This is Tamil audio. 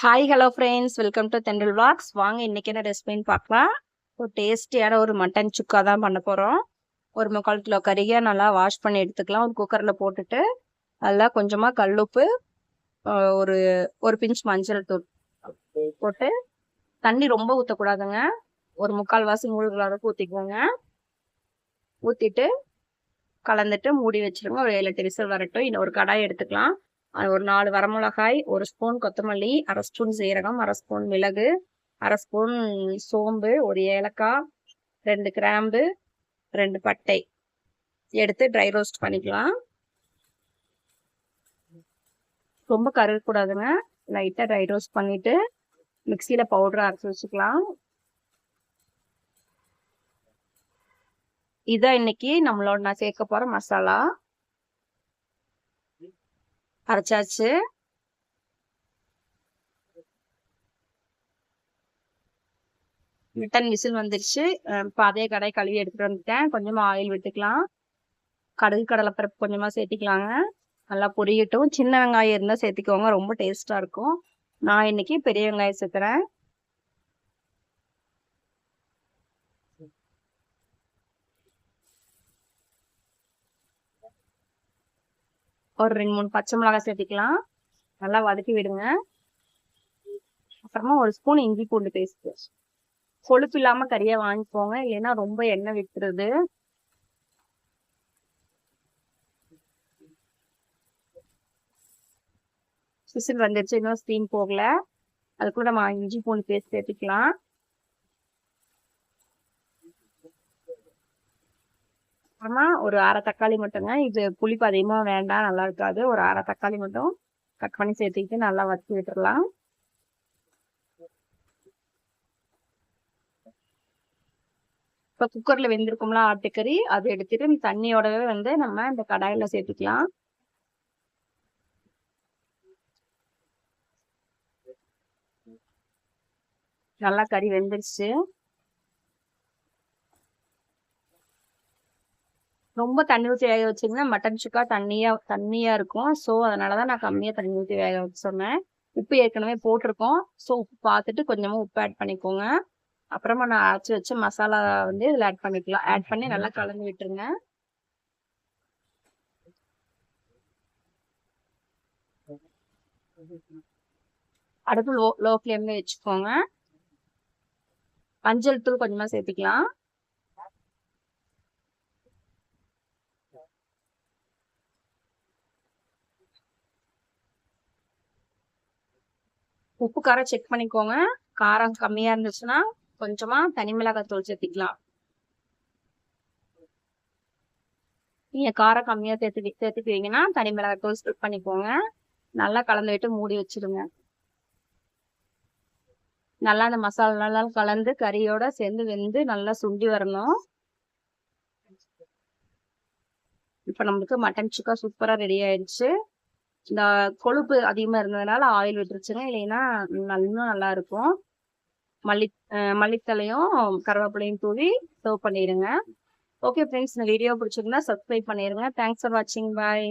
Hi hello friends welcome to தெண்டல் வாக்ஸ் வாங்க இன்றைக்கி என்ன ரெசிபின்னு பார்க்கலாம். ஒரு டேஸ்டியான ஒரு மட்டன் சுக்கா தான் பண்ண போகிறோம் ஒரு முக்கால் கிலோ கறியை நல்லா வாஷ் பண்ணி எடுத்துக்கலாம். ஒரு குக்கரில் போட்டுட்டு நல்லா கொஞ்சமாக கல்லுப்பு ஒரு ஒரு பிஞ்ச் மஞ்சள் தூள் போட்டு தண்ணி ரொம்ப ஊற்றக்கூடாதுங்க ஒரு முக்கால் வாசி மூழ்கிற அளவுக்கு ஊற்றிக்குவோங்க ஊற்றிட்டு கலந்துட்டு மூடி வச்சிருங்க. ஒரு ஏழு எட்டு விசில் வரட்டும். இன்னும் ஒரு கடாய் எடுத்துக்கலாம். ஒரு நாலு வரமிளகாய் ஒரு ஸ்பூன் கொத்தமல்லி அரை ஸ்பூன் சீரகம் அரை ஸ்பூன் மிளகு அரை ஸ்பூன் சோம்பு ஒரு ஏலக்காய் ரெண்டு கிராம்பு ரெண்டு பட்டை. எடுத்து ட்ரை ரோஸ்ட் பண்ணிக்கலாம். ரொம்ப கருகக்கூடாதுங்க. லைட்டாக ட்ரை ரோஸ்ட் பண்ணிவிட்டு மிக்சியில் பவுடரை அரைச்சி வச்சுக்கலாம். இதான் இன்னைக்கு நம்மளோட நான் சேர்க்க போகிற மசாலா. அரைச்சாச்சு. ரிட்டன் விசில் வந்துருச்சு. இப்போ அதே கடை கழுவி எடுத்துகிட்டு வந்துட்டேன். கொஞ்சமாக ஆயில் விட்டுக்கலாம். கடுகு கடலைப்பருப்பு கொஞ்சமாக சேர்த்திக்கலாங்க. நல்லா பொரியட்டும். சின்ன வெங்காயம் இருந்தால் சேர்த்திக்கோங்க. ரொம்ப டேஸ்ட்டாக இருக்கும். நான் இன்னைக்கு பெரிய வெங்காயம் சேர்த்துறேன் ஒரு ரெண்டு மூணு பச்சை மிளகாய் சேர்த்துக்கலாம். நல்லா வதக்கி விடுங்க. அப்புறமா ஒரு ஸ்பூன் இஞ்சி பூண்டு பேஸ்ட்டு கொழுப்பு இல்லாமல் கறியா வாங்கிக்கோங்க இல்லைன்னா ரொம்ப எண்ணெய் விட்டுருது. விசில் வந்துருச்சு. இன்னும் ஸ்டீம் போகல. அது கூட நம்ம இஞ்சி பூண்டு பேஸ்ட் சேர்த்துக்கலாம். அப்புறமா ஒரு அரை தக்காளி மட்டுங்க. இது புளிப்பு அதிகமாக வேண்டாம் நல்லா இருக்காது. ஒரு அரை தக்காளி மட்டும் கட் பண்ணி சேர்த்துக்கிட்டு நல்லா வச்சு விட்டுடலாம் இப்போ குக்கரில் வெந்திருக்கும்ல ஆட்டுக்கறி அதை எடுத்துட்டு தண்ணியோடவே வந்து நம்ம இந்த கடாயில் சேர்த்துக்கலாம். நல்லா கறி வெந்துருச்சு. ரொம்ப தண்ணி ஊற்றி வேக வச்சிங்கன்னா மட்டன் சுக்கா தண்ணியாக தண்ணியாக இருக்கும். ஸோ அதனால தான் நான் கம்மியாக தண்ணி ஊற்றி வேக வச்சு சொன்னேன். உப்பு ஏற்கனவே போட்டிருக்கோம். ஸோ உப்பு பார்த்துட்டு கொஞ்சமாக உப்பு ஆட் பண்ணிக்கோங்க. அப்புறமா நான் அரைச்சி வச்ச மசாலா வந்து இதில் ஆட் பண்ணிக்கலாம். ஆட் பண்ணி நல்லா கலந்து விட்டுருங்க. அடுப்பு லோ லோ ஃப்ளேம்ல வச்சுக்கோங்க. மஞ்சள் தூள் கொஞ்சமாக சேர்த்துக்கலாம். உப்பு காரம் செக் பண்ணிக்கோங்க. காரம் கம்மியா இருந்துச்சுன்னா கொஞ்சமா தனி மிளகாய் தூள் சேர்த்திக்கலாம். நீங்க காரம் கம்மியா சேர்த்து சேர்த்துக்குவீங்கன்னா தனி மிளகாய் தூள் ஸ்கிப் பண்ணிக்கோங்க. நல்லா கலந்து விட்டு மூடி வச்சிருங்க. நல்லா அந்த மசாலா நல்லா கலந்து கறியோட சேர்ந்து வெந்து நல்லா சுண்டி வரணும். இப்ப நம்மளுக்கு மட்டன் சுக்கா சூப்பரா ரெடி ஆயிடுச்சு. இந்த கொழுப்பு அதிகமாக இருந்ததுனால ஆயில் விட்டுருச்சுங்க. இல்லைன்னா இன்னும் நல்லா இருக்கும் மல்லி மல்லித்தலையும் கருவேப்பிலையும் தூவி சர்வ் பண்ணிடுங்க. ஓகே ஃப்ரெண்ட்ஸ் இந்த வீடியோ பிடிச்சிருந்தா சப்ஸ்கிரைப் பண்ணிடுங்க. தேங்க்ஸ் ஃபார் வாட்சிங் பாய்